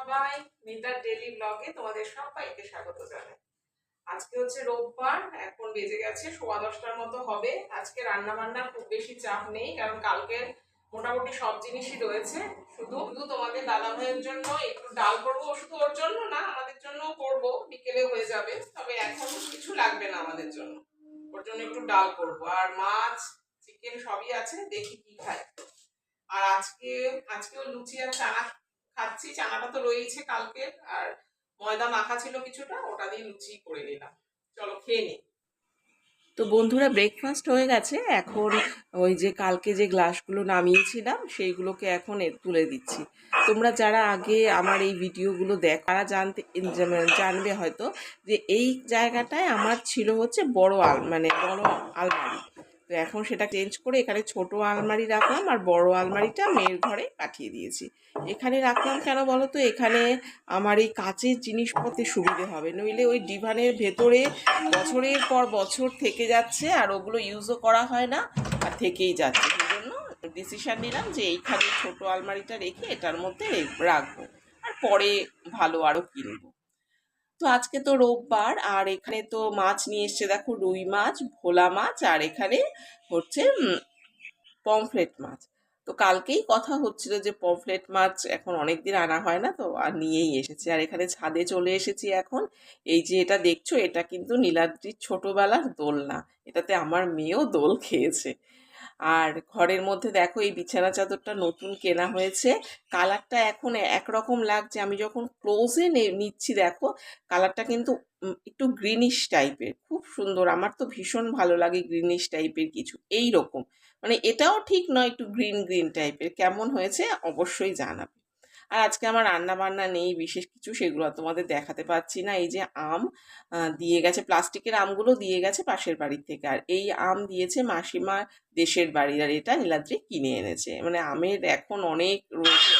সবাই মিতার ডেলি ব্লগে তোমাদের সবাইকে স্বাগত জানাই। আজকে হচ্ছে রোববার, এখন বেজে গেছে, সোয়া দশটার মতো হবে। আজকে রান্না বান্নার খুব বেশি চাপ নেই, কারণ কালকে মোটামুটি সব জিনিসই রয়েছে। শুধু শুধু তোমাদের দাদা ভাইয়ের জন্য একটু ডাল করব শুধু ওর জন্য না, আমাদের জন্য করব, বিকেলে হয়ে যাবে। তবে এখন কিছু লাগবে না আমাদের জন্য। ওর জন্য একটু ডাল করব। আর মাছ, চিকেন সবই আছে, দেখি কি খায়। আর আজকে, আজকেও লুচি আর চানা খাচ্ছি, চানাটা তো রয়েছে কালকে, আর ময়দা মাখা ছিল কিছুটা, ওটা দিয়ে লুচি করে নিলাম। চলো খেয়ে নি। তো বন্ধুরা ব্রেকফাস্ট হয়ে গেছে। এখন ওই যে কালকে যে গ্লাসগুলো নামিয়েছিলাম, সেইগুলোকে এখন তুলে দিচ্ছি। তোমরা যারা আগে আমার এই ভিডিওগুলো দেখ, তারা জানতে জানবে হয়তো, যে এই জায়গাটায় আমার ছিল হচ্ছে বড় আল মানে বড় আলমারি। তো এখন সেটা চেঞ্জ করে এখানে ছোট আলমারি রাখলাম আর বড় আলমারিটা মেয়ের ঘরে পাঠিয়ে দিয়েছি। এখানে রাখলাম কেন বলো তো এখানে আমার এই কাচের জিনিসপত্রের সুবিধে হবে। নইলে ওই ডিভানের ভেতরে বছরের পর বছর থেকে যাচ্ছে আর ওগুলো ইউজও করা হয় না আর থেকেই যাচ্ছে। সেই জন্য ডিসিশন নিলাম যে এইখানে ছোট আলমারিটা রেখে এটার মধ্যে রাখব। আর পরে ভালো আরও কিনবো। তো আজকে তো রোববার, আর এখানে তো মাছ নিয়ে এসছে দেখো রুই মাছ, ভোলা মাছ, আর এখানে হচ্ছে পমফ্লেট মাছ। তো কালকেই কথা হচ্ছিল যে পমফ্লেট মাছ এখন অনেক দিন আনা হয় না তো, আর নিয়েই এসেছি। আর এখানে ছাদে চলে এসেছি এখন। এই যে এটা দেখছ, এটা কিন্তু নীলাদ্রির ছোটবেলার দোলনা। এটাতে আমার মেয়েও দোল খেয়েছে। আর ঘরের মধ্যে দেখো এই বিছানা চাদরটা নতুন কেনা হয়েছে। কালারটা এখন একরকম লাগছে। আমি যখন ক্লোজে নিচ্ছি দেখো, কালারটা কিন্তু একটু গ্রিনিশ টাইপের খুব সুন্দর। আমার তো ভীষণ ভালো লাগে গ্রিনিশ টাইপের কিছু। এই রকম মানে এটাও ঠিক নয় একটু গ্রিন গ্রিন টাইপের কেমন হয়েছে অবশ্যই জানাবে। আর আজকে আমার রান্না বান্না নেই, বিশেষ কিছু সেগুলো তোমাদের দেখাতে পাচ্ছি না। এই যে আম দিয়ে গেছে, প্লাস্টিকের আমগুলো দিয়ে গেছে পাশের বাড়ির থেকে। আর এই আম দিয়েছে মাসিমা দেশের বাড়ির আর এটা নীলাদ্রি কিনে এনেছে। মানে আমের এখন অনেক রয়েছে।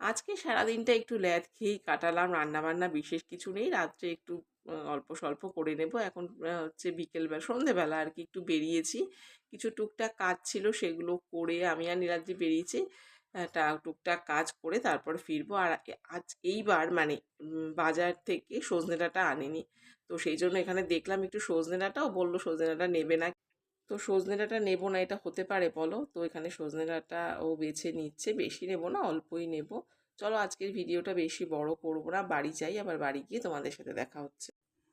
আজকে সারাদিনটা একটু ল্যাদ খেয়েই কাটালাম রান্না বান্না বিশেষ কিছু নেই। রাত্রে একটু অল্প স্বল্প করে নেব। এখন হচ্ছে বিকেলবেলা সন্ধেবেলা আর কি একটু বেরিয়েছি। কিছু টুকটাক কাজ ছিল সেগুলো করে আমি আর নীলাদ্রি বেরিয়েছি। টুকটাক কাজ করে তারপর ফিরবো। আর আজ এইবার মানে বাজার থেকে সজনে ডাঁটা আনিনি। তো সেই জন্য এখানে দেখলাম একটু সজনে ডাঁটাও বলল, সজনে ডাঁটা নেবে না। তো সজনে ডাঁটা নেব না, এটা হতে পারে বলো? তো এখানে সজনে ডাঁটা ও বেছে নিচ্ছে, বেশি নেব না, অল্পই নেব। চলো আজকের ভিডিওটা বেশি বড় করব না, বাড়ি যাই, আবার বাড়ি গিয়ে তোমাদের সাথে দেখা হচ্ছে।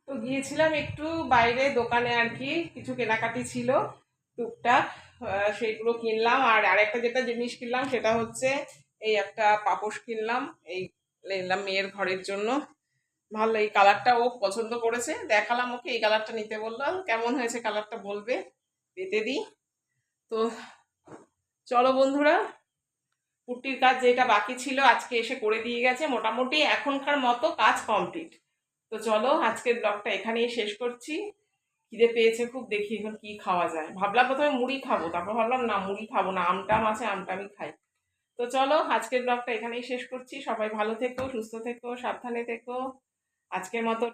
তো গিয়েছিলাম একটু বাইরে দোকানে আর কি, কিছু কেনাকাটি ছিল, টুকটাক। সেইগুলো কিনলাম। আর আরেকটা যেটা জিনিস কিনলাম, সেটা হচ্ছে এই একটা পাপোশ কিনলাম। এই নিলাম মেয়ের ঘরের জন্য। ভালো, এই কালারটা ও পছন্দ করেছে। দেখালাম ওকে, এই কালারটা নিতে বললাম। কেমন হয়েছে কালারটা বলবে? পেতে দিই। তো চলো বন্ধুরা, পুট্টির কাজ যেটা বাকি ছিল আজকে এসে করে দিয়ে গেছে। মোটামুটি এখনকার মতো কাজ কমপ্লিট তো চলো, আজকের ব্লগটা এখানেই শেষ করছি। খিদে পেয়েছে, খুব দেখি এখন কি খাওয়া যায়। ভাবলাম প্রথমে মুড়ি খাব, তারপর ভাবলাম না, মুড়ি খাব না, আমটাম আছে আমটা আমি খাই। তো চলো, আজকের ব্লগটা এখানেই শেষ করছি। সবাই ভালো থেকো, সুস্থ থেকো, সাবধানে থেকো। আজকের মতো